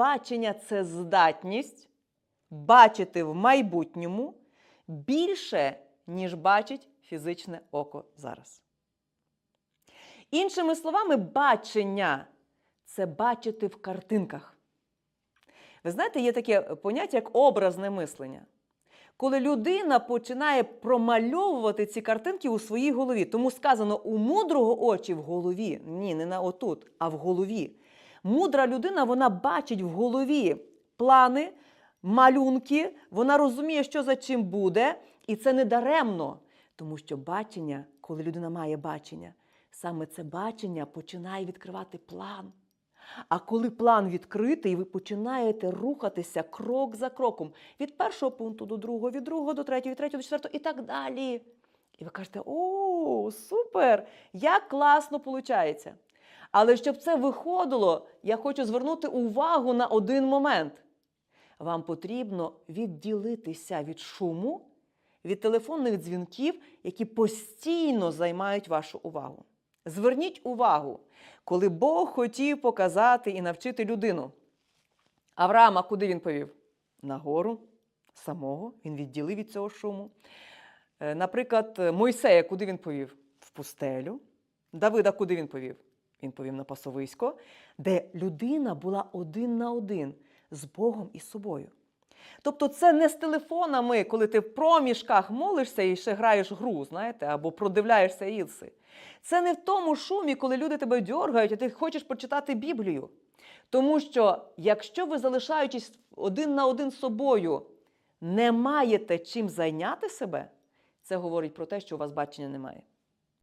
бачення це здатність бачити в майбутньому більше, ніж бачить фізичне око зараз. Іншими словами, бачення це бачити в картинках. Ви знаєте, є таке поняття, як образне мислення. Коли людина починає промальовувати ці картинки у своїй голові. Тому сказано, у мудрого очі в голові. Ні, не на отут, а в голові. Мудра людина вона бачить в голові плани, малюнки, вона розуміє, що за чим буде, і це не даремно. Тому що бачення, коли людина має бачення, саме це бачення починає відкривати план. А коли план відкритий, ви починаєте рухатися крок за кроком від першого пункту до другого, від другого до третього, від третього до четвертого і так далі. І ви кажете: о, супер! Як класно виходить! Але щоб це виходило, я хочу звернути увагу на один момент. Вам потрібно відділитися від шуму, від телефонних дзвінків, які постійно займають вашу увагу. Зверніть увагу, коли Бог хотів показати і навчити людину. Авраама куди він повів? Нагору самого, він відділив від цього шуму. Е, Наприклад, Мойсея куди він повів? В пустелю. Давида куди він повів? Він повів на пасовисько, де людина була один на один з Богом і собою. Тобто це не з телефонами, коли ти в проміжках молишся і ще граєш гру, знаєте, або продивляєшся ілси. Це не в тому шумі, коли люди тебе дьоргають, а ти хочеш почитати Біблію. Тому що, якщо ви, залишаючись один на один з собою, не маєте чим зайняти себе, це говорить про те, що у вас бачення немає.